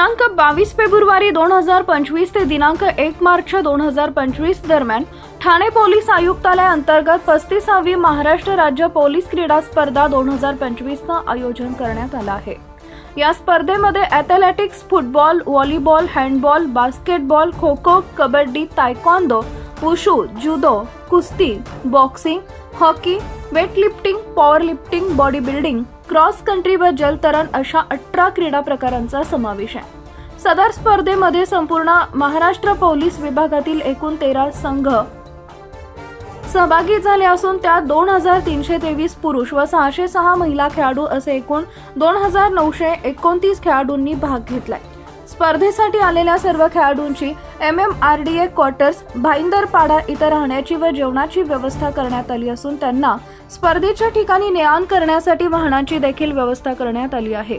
दिनांक बावीस फेब्रुवारी दोन हजार पंचवीस ते दिनांक एक मार्च दोन हजार पंचवीस दरम्यान ठाणे पोलीस आयुक्तालय अंतर्गत पस्तीसावी महाराष्ट्र राज्य पोलीस क्रीडा स्पर्धा दोन हजार पंचवीसचं आयोजन करण्यात आलं आहे. या स्पर्धेमध्ये athletics football volleyball handball basketball kho kho kabaddi taekwondo wushu judo कुस्ती boxing hockey weightlifting power lifting body building cross country व जलतरण अशा अठरा क्रीडा प्रकारांचा समावेश आहे. सदर स्पर्धेमध्ये संपूर्ण महाराष्ट्र पोलीस विभागातील एकूण तेरा संघ सहभागी झाले असून त्यात दोन हजार तीनशे तेवीस पुरुष व सहाशे सहा महिला खेळाडू असे एकूण दोन हजार नऊशे एकोणतीस खेळाडूंनी भाग घेतलाय. स्पर्धेसाठी आलेल्या सर्व खेळाडूंची M M R D A quarters Bhayandarpada इथं राहण्याची व जेवणाची व्यवस्था करण्यात आली असून त्यांना स्पर्धेच्या ठिकाणी नेआण करण्यासाठी वाहनांची देखील व्यवस्था करण्यात आली आहे.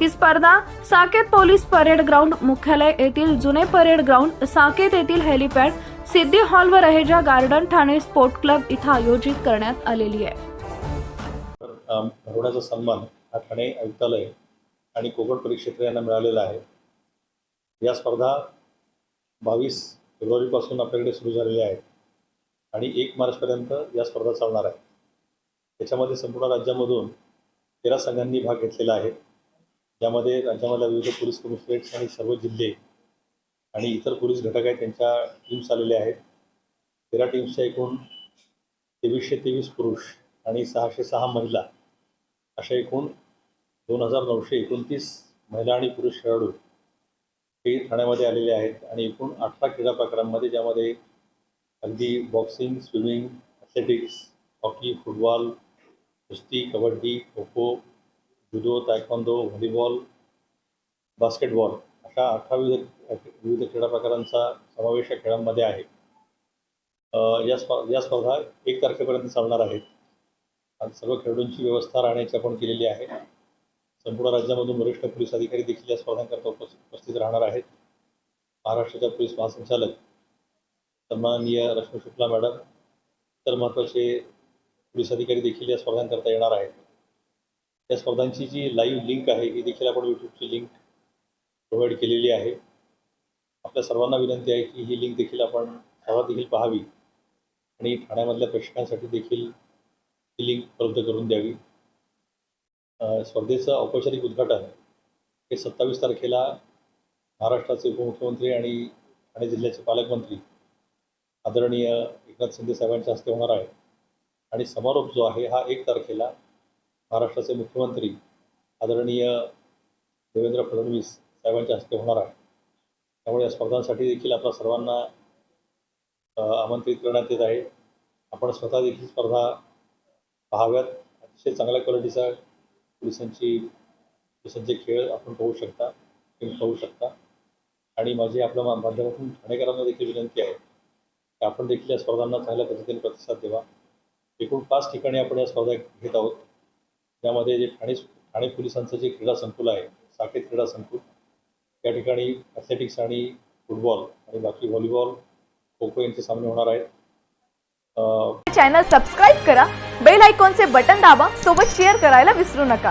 ही स्पर्धा साकेत पोलीस परेड ग्राउंड मुख्यालय येथील जुने परेड ग्राउंड साकेत येथील हेलिपॅड सिद्धी हॉल व Raheja garden Thane sport club इथं आयोजित करण्यात आलेली आहे. भरवण्याचा सन्मान हा ठाणे आयुक्तालय आणि कोकण परिक्षेत्र यांना मिळालेला आहे. या स्पर्धा बावीस फेब्रुवारीपासून आपल्याकडे सुरू झालेल्या आहेत आणि एक मार्चपर्यंत या स्पर्धा चालणार आहेत. त्याच्यामध्ये संपूर्ण राज्यामधून तेरा संघांनी भाग घेतलेला आहे. ज्यामध्ये राज्यामधल्या विविध पोलीस कमिशनरेट्स आणि सर्व जिल्हे आणि इतर पोलीस घटक आहेत त्यांच्या टीम्स आलेल्या आहेत. तेरा टीम्सच्या एकूण तेवीसशे तेवीस पुरुष आणि सहाशे सहा महिला अशा एकूण दोन हजार नऊशे एकोणतीस महिला आणि पुरुष खेळाडू हे ठाण्यामध्ये आलेले आहेत आणि एकूण अठरा क्रीडा प्रकारांमध्ये ज्यामध्ये अगदी boxing swimming athletics hockey football कुस्ती kabaddi kho kho judo taekwondo volleyball basketball अशा अठरा विविध विविध क्रीडा प्रकारांचा समावेश या खेळांमध्ये आहे. या स्प या स्पर्धा एक तारखेपर्यंत चालणार आहेत. आणि सर्व खेळाडूंची व्यवस्था राहण्याची आपण केलेली आहे. संपूर्ण राज्यामधून वरिष्ठ पोलीस अधिकारी देखील या स्पर्धांकरता उपस्थित उपस्थित राहणार आहेत. महाराष्ट्राच्या पोलीस महासंचालक सन्माननीय रश्मी शुक्ला मॅडम इतर महत्त्वाचे पोलीस अधिकारी देखील या स्पर्धांकरता येणार आहेत. या स्पर्धांची जी लाईव्ह लिंक आहे ही देखील आपण यूट्यूबची लिंक प्रोव्हाइड केलेली आहे. आपल्या सर्वांना विनंती आहे की ही लिंक देखील आपण सर्वात देखील पाहावी आणि ठाण्यामधल्या प्रेक्षकांसाठी देखील ही लिंक उपलब्ध करून द्यावी. स्पर्धेचं औपचारिक उद्घाटन हे सत्तावीस तारखेला महाराष्ट्राचे उपमुख्यमंत्री आणि ठाणे जिल्ह्याचे पालकमंत्री आदरणीय एकनाथ शिंदे साहेबांच्या हस्ते होणार आहे. आणि समारोप जो आहे हा एक तारखेला महाराष्ट्राचे मुख्यमंत्री आदरणीय देवेंद्र फडणवीस साहेबांच्या हस्ते होणार आहे. त्यामुळे या स्पर्धांसाठी देखील आपल्या सर्वांना आमंत्रित करण्यात येत आहे. आपण स्वतः देखील स्पर्धा पाहाव्यात. अतिशय चांगल्या क्वालिटीचा पोलिसांची पोलिसांचे खेळ आपण पाहू शकता तुम्ही पाहू शकता. आणि माझी आपल्या मा- माध्यमातून ठाणेकरांना देखील विनंती आहे की आपण देखील या स्पर्धांना चांगल्या पद्धतीने प्रतिसाद द्यावा. एकूण पाच ठिकाणी आपण या स्पर्धा घेत आहोत. त्यामध्ये जे ठाणे ठाणे पोलिसांचं जे क्रीडा संकुल आहे साकेत क्रीडा संकुल या ठिकाणी ॲथलेटिक्स आणि फुटबॉल आणि बाकी व्हॉलीबॉल खो खो यांचे सामने होणार आहेत. चॅनल सबस्क्राईब करा बेल आयकॉनचे बटन दाबा सोबत शेअर करायला विसरू नका.